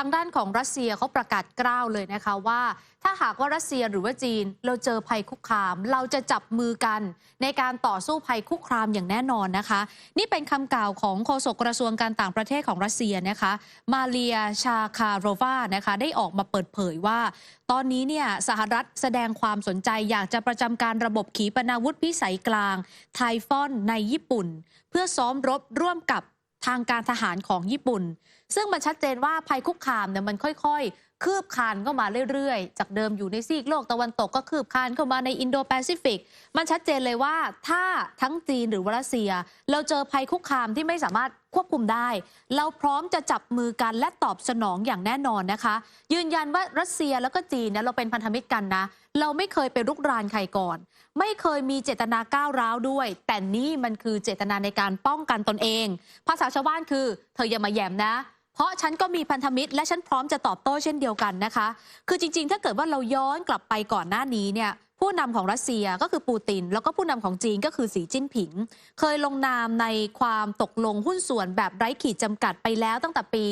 างด้านของรัสเซียเขาประกาศกล้าวเลยนะคะว่า ถ้าหากว่ารัสเซียหรือว่าจีน เราเจอภัยคุกคาม เราจะจับมือกัน ในการต่อสู้ภัยคุกคามอย่างแน่นอนนะคะ นี่เป็นคำกล่าวของโฆษกกระทรวงการต่างประเทศของรัสเซียนะคะ มาเลียชาคาโรวานะคะได้ออกมาเปิดเผยว่า ตอนนี้เนี่ยสหรัฐแสดงความสนใจอยากจะประจำการระบบขีปนาวุธพิสัยกลาง ไทฟอนในญี่ปุ่น เพื่อซ้อมรบร่วมกับ ทางการทหารของญี่ปุ่น ซึ่งมันชัดเจนว่าภัยคุกคามเนี่ยมันค่อยๆ คืบคานเข้ามาเรื่อยๆ จากเดิมอยู่ในซีกโลกตะวันตกก็คืบคานเข้ามาในอินโดแปซิฟิก มันชัดเจนเลยว่าถ้าทั้งจีนหรือว่ารัสเซีย เราเจอภัยคุกคามที่ไม่สามารถ ควบคุมได้ เราพร้อมจะจับมือกันและตอบสนองอย่างแน่นอนนะคะ ยืนยันว่ารัสเซียแล้วก็จีนเนี่ยเราเป็นพันธมิตรกันนะ เราไม่เคยไปรุกรานใครก่อน ไม่เคยมีเจตนาก้าวร้าวด้วย แต่นี่มันคือเจตนาในการป้องกันตนเอง ภาษาชาวบ้านคือ เธออย่ามาแยมนะเพราะฉันก็มีพันธมิตร และฉันพร้อมจะตอบโต้เช่นเดียวกันนะคะ คือจริง ๆ ถ้าเกิดว่าเราย้อนกลับไปก่อนหน้านี้เนี่ย ผู้นำของรัสเซียก็คือปูติน แล้วก็ผู้นำของจีนก็คือสีจิ้นผิง เคยลงนามในความตกลงหุ้นส่วนแบบไร้ขีดจำกัดไปแล้วตั้งแต่ปี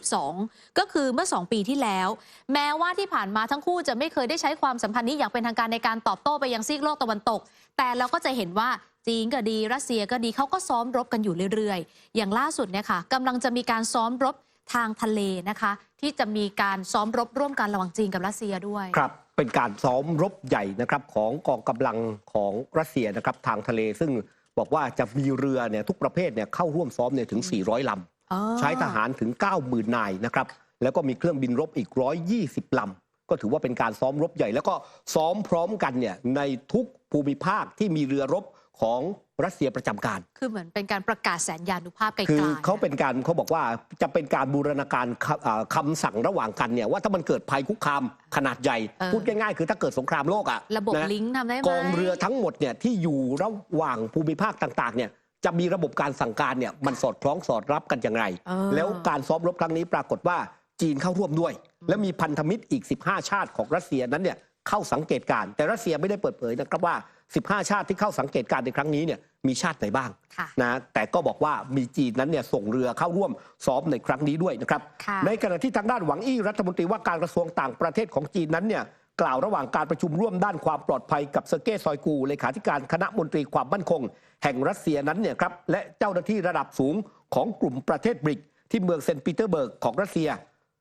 2022 ก็คือเมื่อ 2 ปีที่แล้ว แม้ว่าที่ผ่านมาทั้งคู่จะไม่เคยได้ใช้ความสัมพันธ์นี้อย่างเป็นทางการในการตอบโต้ไปยังซีกโลกตะวันตก แต่เราก็จะเห็นว่าจีนก็ดีรัสเซียก็ดีเขาก็ซ้อมรบกันอยู่เรื่อยๆ อย่างล่าสุดเนี่ยค่ะกำลังจะมีการซ้อมรบทางทะเลนะคะ ที่จะมีการซ้อมรบร่วมกันระหว่างจีนกับรัสเซียด้วยครับ เป็นการซ้อมรบใหญ่นะครับของกองกำลังของรัสเซียนะครับทางทะเล ซึ่งบอกว่าจะมีเรือเนี่ยทุกประเภทเนี่ยเข้าร่วมซ้อมเนี่ยถึง 400 ลำ ใช้ทหารถึง 90,000 นายนะครับ แล้วก็มีเครื่องบินรบอีก 120 ลำ ก็ถือว่าเป็นการซ้อมรบใหญ่ แล้วก็ซ้อมพร้อมกันเนี่ยในทุกภูมิภาคที่มีเรือรบของ รัสเซียประจำการ คือเหมือนเป็นการประกาศแสนยานุภาพไกลๆคือเขานะเป็นการเขาบอกว่าจะเป็นการบูรณาการคำอ่าคำสั่งระหว่างกันเนี่ยว่าถ้ามันเกิดภัยคุกคามขนาดใหญ่เออพูดง่ายๆ คือถ้าเกิดสงครามโลกอะระบบนะลิงก์ทำได้ไหมกองเรือทั้งหมดเนี่ยที่อยู่ระหว่างภูมิภาคต่างๆเนี่ยจะมีระบบการสั่งการเนี่ยมันสอดคล้องสอดรับกันอย่างไรเออแล้วการซ้อมรบครั้งนี้ปรากฏว่าจีนเข้าร่วมด้วย และมีพันธมิตรอีก 15 ชาติของรัสเซียนั้นเนี่ย เข้าสังเกตการณ์แต่รัสเซียไม่ได้เปิดเผยนะครับว่า 15 ชาติที่เข้าสังเกตการณ์ในครั้งนี้เนี่ยมีชาติไหนบ้างค่ะนะแต่ก็บอกว่ามีจีนนั้นเนี่ยส่งเรือเข้าร่วมซ้อมในครั้งนี้ด้วยนะครับค่ะในขณะที่ทางด้านหวังอี้รัฐมนตรีว่าการกระทรวงต่างประเทศของจีนนั้นเนี่ยกล่าวระหว่างการประชุมร่วมด้านความปลอดภัยกับเซอร์เกย์ซอยกูเลขาธิการคณะมนตรีความมั่นคง แห่งรัสเซียนั้นเนี่ยครับและเจ้าหน้าที่ระดับสูงของกลุ่มประเทศบริก ที่เมืองเซนต์ปีเตอร์เบิร์กของรัสเซีย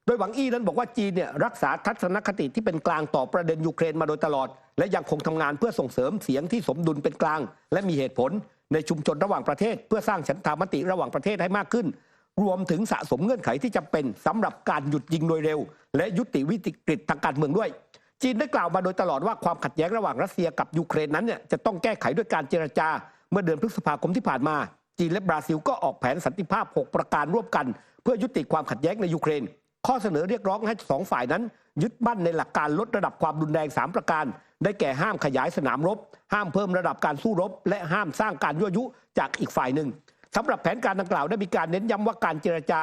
โดยหวังอี้นั้นบอกว่าจีนเนี่ยรักษาทัศนคติที่เป็นกลางต่อประเด็นยูเครนมาโดยตลอด และยังคงทำงานเพื่อส่งเสริมเสียงที่สมดุลเป็นกลาง และมีเหตุผลในชุมชนระหว่างประเทศ เพื่อสร้างฉันทามติระหว่างประเทศให้มากขึ้น รวมถึงสะสมเงื่อนไขที่จำเป็นสำหรับการหยุดยิงโดยเร็ว และยุติวิกฤตทางการเมืองด้วย จีนได้กล่าวมาโดยตลอดว่าความขัดแย้งระหว่างรัสเซียกับยูเครนนั้นเนี่ยจะต้องแก้ไขด้วยการเจรจา เมื่อเดือนพฤษภาคมที่ผ่านมา จีนและบราซิลก็ออกแผนสันติภาพ 6 ประการร่วมกัน เพื่อยุติความขัดแย้งในยูเครน ข้อเสนอเรียกร้องให้สองฝ่ายนั้น ยึดมั่นในหลักการลดระดับความรุนแรง 3 ประการ ได้แก่ห้ามขยายสนามรบ ห้ามเพิ่มระดับการสู้รบ และห้ามสร้างการยั่วยุจากอีกฝ่ายหนึ่งสำหรับแผนการดังกล่าวได้มีการเน้นย้ำว่าการเจรจา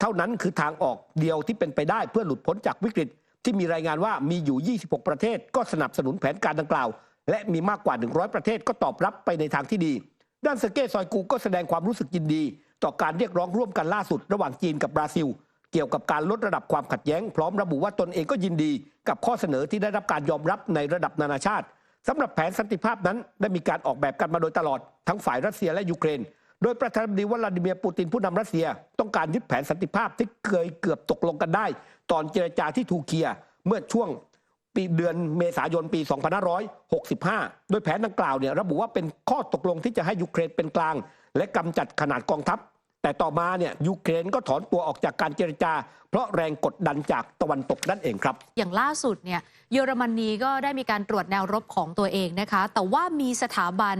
เท่านั้นคือทางออกเดียวที่เป็นไปได้เพื่อหลุดพ้นจากวิกฤต ที่มีรายงานว่ามีอยู่ 26 ประเทศ ก็สนับสนุนแผนการดังกล่าว และมีมากกว่า 100 ประเทศก็ตอบรับไปในทางที่ดี ด้านเซอร์เก้ซอยกูก็แสดงความรู้สึกยินดี ต่อการเรียกร้องร่วมกันล่าสุด ระหว่างจีนกับบราซิล เกี่ยวกับการลดระดับความขัดแย้ง พร้อมระบุว่าตนเองก็ยินดี กับข้อเสนอที่ได้รับการยอมรับในระดับนานาชาติสำหรับแผนสันติภาพนั้นได้มีการออกแบบกันมาโดยตลอดทั้งฝ่ายรัสเซียและยูเครน โดยประธานาธิบดีวลาดิเมียร์ปูตินผู้นำรัสเซีย ต้องการยึดแผนสันติภาพที่เคยเกือบตกลงกันได้ ตอนเจรจาที่ทูเคียเมื่อช่วงปีเดือนเมษายนปี 2565 โดยแผนดังกล่าวเนี่ยระบุว่าเป็นข้อตกลงที่จะให้ยูเครนเป็นกลาง และกำจัดขนาดกองทัพ แต่ต่อมาเนี่ยยูเครนก็ถอนตัวออกจากการเจรจา เพราะแรงกดดันจากตะวันตกนั่นเองครับ อย่างล่าสุดเนี่ยเยอรมนีก็ได้มีการตรวจแนวรบของตัวเองนะคะ แต่ว่ามีสถาบัน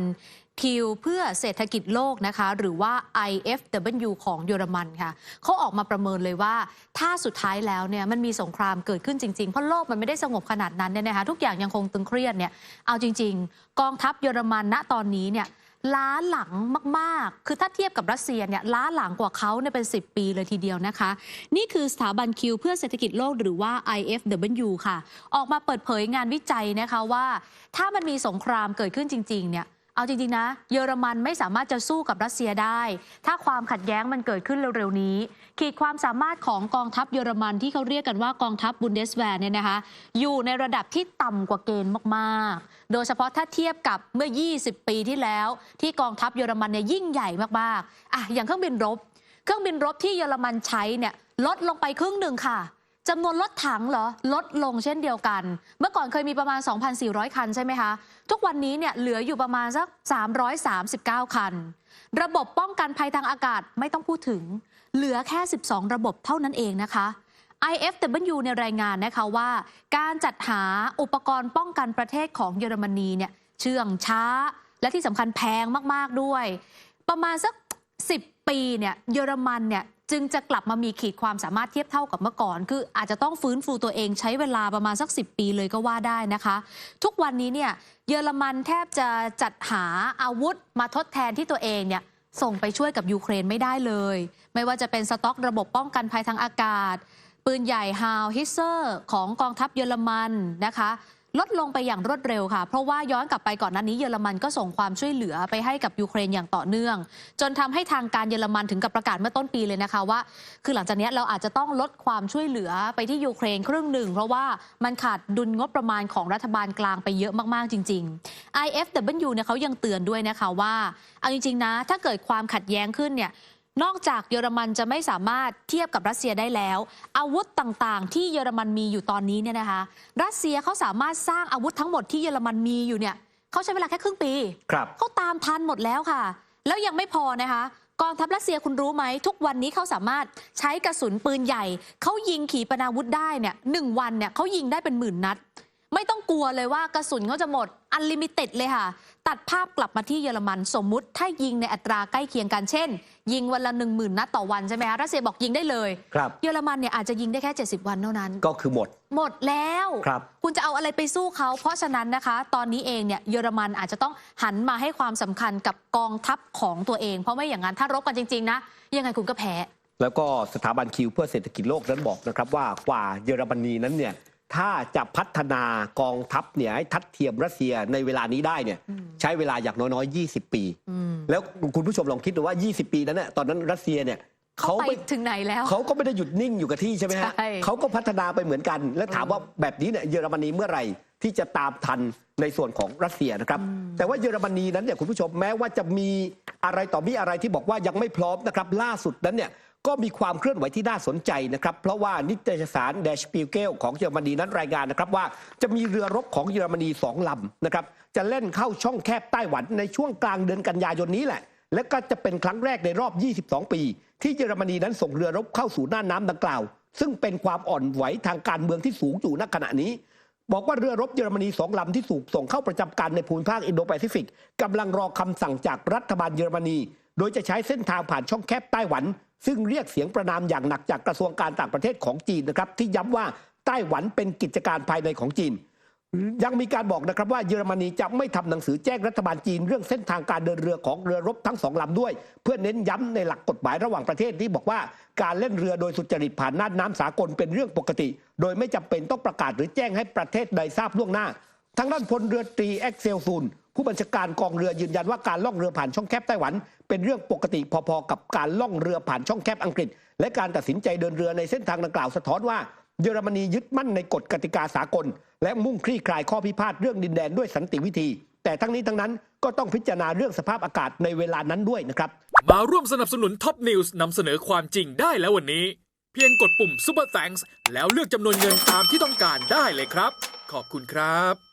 คิวเพื่อเศรษฐกิจโลกนะคะ หรือว่า IFW ของเยอรมันค่ะเขาออกมาประเมินเลยว่า ถ้าสุดท้ายแล้วเนี่ยมันมีสงครามเกิดขึ้นจริง ๆ เพราะโลกมันไม่ได้สงบขนาดนั้นเนี่ยนะคะทุกอย่างยังคงตึงเครียดเนี่ยเอาจริง ๆ กองทัพเยอรมันณตอนนี้เนี่ย ล้าหลังมากๆ คือถ้าเทียบกับรัสเซียเนี่ยล้าหลังกว่าเขาเนี่ยเป็น 10 ปีเลยทีเดียวนะคะ นี่คือสถาบันคิวเพื่อเศรษฐกิจโลกหรือว่า IFW ค่ะ ออกมาเปิดเผยงานวิจัยนะคะว่า ถ้ามันมีสงครามเกิดขึ้นจริงๆเนี่ย เอาจริง ๆ นะ เยอรมันไม่สามารถจะสู้กับรัสเซียได้ ถ้าความขัดแย้งมันเกิดขึ้นเร็ว ๆ นี้ ขีดความสามารถของกองทัพเยอรมันที่เขาเรียกกันว่ากองทัพบุนเดสแวร์เนี่ยนะคะ อยู่ในระดับที่ต่ำกว่าเกณฑ์มาก ๆ โดยเฉพาะถ้าเทียบกับเมื่อ 20 ปีที่แล้ว ที่กองทัพเยอรมันเนี่ยยิ่งใหญ่มาก ๆ อะอย่างเครื่องบินรบ เครื่องบินรบที่เยอรมันใช้เนี่ยลดลงไปครึ่งหนึ่งค่ะ จำนวนรถถังเหรอลดลงเช่นเดียวกัน เมื่อก่อนเคยมีประมาณ 2,400 คันใช่ไหมคะ ทุกวันนี้เนี่ยเหลืออยู่ประมาณสัก 339 คัน ระบบป้องกันภัยทางอากาศไม่ต้องพูดถึง เหลือแค่ 12 ระบบเท่านั้นเองนะคะ IFW ในรายงานนะคะว่า การจัดหาอุปกรณ์ป้องกันประเทศของเยอรมนีเนี่ยเชื่องช้า และที่สำคัญแพงมาก ๆ ด้วย ประมาณสัก 10 ปีเนี่ยเยอรมันเนี่ย จึงจะกลับมามีขีดความสามารถเทียบเท่ากับเมื่อก่อน คืออาจจะต้องฟื้นฟูตัวเองใช้เวลาประมาณสัก 10 ปีเลยก็ว่าได้นะคะ ทุกวันนี้เนี่ยเยอรมันแทบจะจัดหาอาวุธมาทดแทนที่ตัวเองเนี่ยส่งไปช่วยกับยูเครนไม่ได้เลย ไม่ว่าจะเป็นสต็อกระบบป้องกันภัยทางอากาศ ปืนใหญ่ฮาวฮิเซอร์ของกองทัพเยอรมันนะคะ ลดลงไปอย่างรวดเร็วค่ะ เพราะว่าย้อนกลับไปก่อนหน้านี้เยอรมันก็ส่งความช่วยเหลือไปให้กับยูเครนอย่างต่อเนื่อง จนทำให้ทางการเยอรมันถึงกับประกาศเมื่อต้นปีเลยนะคะว่า คือหลังจากนี้เราอาจจะต้องลดความช่วยเหลือไปที่ยูเครนครึ่งหนึ่ง เพราะว่ามันขาดดุลงบประมาณของรัฐบาลกลางไปเยอะมากๆจริง ๆ IFW เนี่ยเขายังเตือนด้วยนะคะว่าเอาจริงๆนะ ถ้าเกิดความขัดแย้งขึ้นเนี่ย นอกจากเยอรมันจะไม่สามารถเทียบกับรัสเซียได้แล้ว อาวุธต่างๆ ที่เยอรมันมีอยู่ตอนนี้เนี่ยนะคะ รัสเซียเขาสามารถสร้างอาวุธทั้งหมดที่เยอรมันมีอยู่เนี่ยเขาใช้เวลาแค่ครึ่งปีครับเขาตามทันหมดแล้วค่ะ แล้วยังไม่พอนะคะกองทัพรัสเซียคุณรู้ไหม ทุกวันนี้เขาสามารถใช้กระสุนปืนใหญ่ เขายิงขีปนาวุธได้เนี่ยหนึ่งวันเนี่ยเขายิงได้เป็นหมื่นนัด ไม่ต้องกลัวเลยว่ากระสุนเขาจะหมดอันลิมิเต็ดเลยค่ะ ตัดภาพกลับมาที่เยอรมันสมมุติถ้ายิงในอัตราใกล้เคียงกันเช่น ยิงวันละหนึ่งหมื่นนัดต่อวันใช่ไหมคะรัสเซียบอกยิงได้เลยครับเยอรมันเนี่ยอาจจะยิงได้แค่ 70 วันเท่านั้น ก็คือหมด หมดแล้วครับคุณจะเอาอะไรไปสู้เขา เพราะฉะนั้นนะคะ ตอนนี้เองเนี่ยเยอรมันอาจจะต้องหันมาให้ความสำคัญกับกองทัพของตัวเอง เพราะไม่อย่างนั้นถ้ารบกันจริงๆนะยังไงคุณก็แพ้แล้วก็สถาบันคิวเพื่อเศรษฐกิจโลกนั้นบอกนะครับว่ากว่าเยอรมนีนั้นเนี่ย ถ้าจะพัฒนากองทัพเนี่ยให้ทัดเทียมรัสเซียในเวลานี้ได้เนี่ยใช้เวลาอย่างน้อยๆ 20 ปีอืมแล้วคุณผู้ชมลองคิดดูว่า 20 ปีนั้นเนี่ยตอนนั้นรัสเซียเนี่ยเขาเขาไปไม่ถึงไหนแล้วเขาก็ไม่ได้หยุดนิ่งอยู่กับที่ใช่ไหมฮะใช่เขาก็พัฒนาไปเหมือนกัน แล้วถามว่าแบบนี้เนี่ยเยอรมนีเมื่อไหร่ที่จะตามทันในส่วนของรัสเซียนะครับ แต่ว่าเยอรมนีนั้นเนี่ยคุณผู้ชมแม้ว่าจะมีอะไรต่อมีอะไรที่บอกว่ายังไม่พร้อมนะครับ ล่าสุดนั้นเนี่ย ก็มีความเคลื่อนไหวที่น่าสนใจนะครับ เพราะว่านิตยสารเดชปิลเกลของเยอรมนีนั้นรายงานนะครับว่าจะมีเรือรบของเยอรมนีสองลำนะครับจะเล่นเข้าช่องแคบไต้หวันในช่วงกลางเดือนกันยายนนี้แหละ และก็จะเป็นครั้งแรกในรอบ 22 ปี ที่เยอรมนีนั้นส่งเรือรบเข้าสู่น่านน้ำดังกล่าว ซึ่งเป็นความอ่อนไหวทางการเมืองที่สูงอยู่ณขณะนี้ บอกว่าเรือรบเยอรมนีสองลำที่สูบส่งเข้าประจำการในภูมิภาคอินโดแปซิฟิกกำลังรอคำสั่งจากรัฐบาลเยอรมนี โดยจะใช้เส้นทางผ่านช่องแคบไต้หวัน ซึ่งเรียกเสียงประนามอย่างหนักจากกระทรวงการต่างประเทศของจีนนะครับที่ย้ำว่าไต้หวันเป็นกิจการภายในของจีน ยังมีการบอกนะครับว่าเยอรมนีจะไม่ทำหนังสือแจ้งรัฐบาลจีน เรื่องเส้นทางการเดินเรือของเรือรบทั้งสองลำด้วย เพื่อเน้นย้ำในหลักกฎหมายระหว่างประเทศที่บอกว่าการเล่นเรือโดยสุจริตผ่านน่านน้ำสากลเป็นเรื่องปกติ โดยไม่จำเป็นต้องประกาศหรือแจ้งให้ประเทศใดทราบล่วงหน้าทางด้านพลเรือตรีเอ็กเซลซูน ผู้บัญชาการกองเรือยืนยันว่าการล่องเรือผ่านช่องแคบไต้หวัน เป็นเรื่องปกติพอๆกับการล่องเรือผ่านช่องแคบอังกฤษ และการตัดสินใจเดินเรือในเส้นทางดังกล่าวสะท้อนว่าเยอรมนียึดมั่นในกฎกติกาสากล และมุ่งคลี่คลายข้อพิพาทเรื่องดินแดนด้วยสันติวิธี แต่ทั้งนี้ทั้งนั้นก็ต้องพิจารณาเรื่องสภาพอากาศในเวลานั้นด้วยนะครับ มาร่วมสนับสนุนท็อปนิวส์นำเสนอความจริงได้แล้ววันนี้ เพียงกดปุ่ม Super Thanks แล้วเลือกจำนวนเงินตามที่ต้องการได้เลยครับ ขอบคุณครับ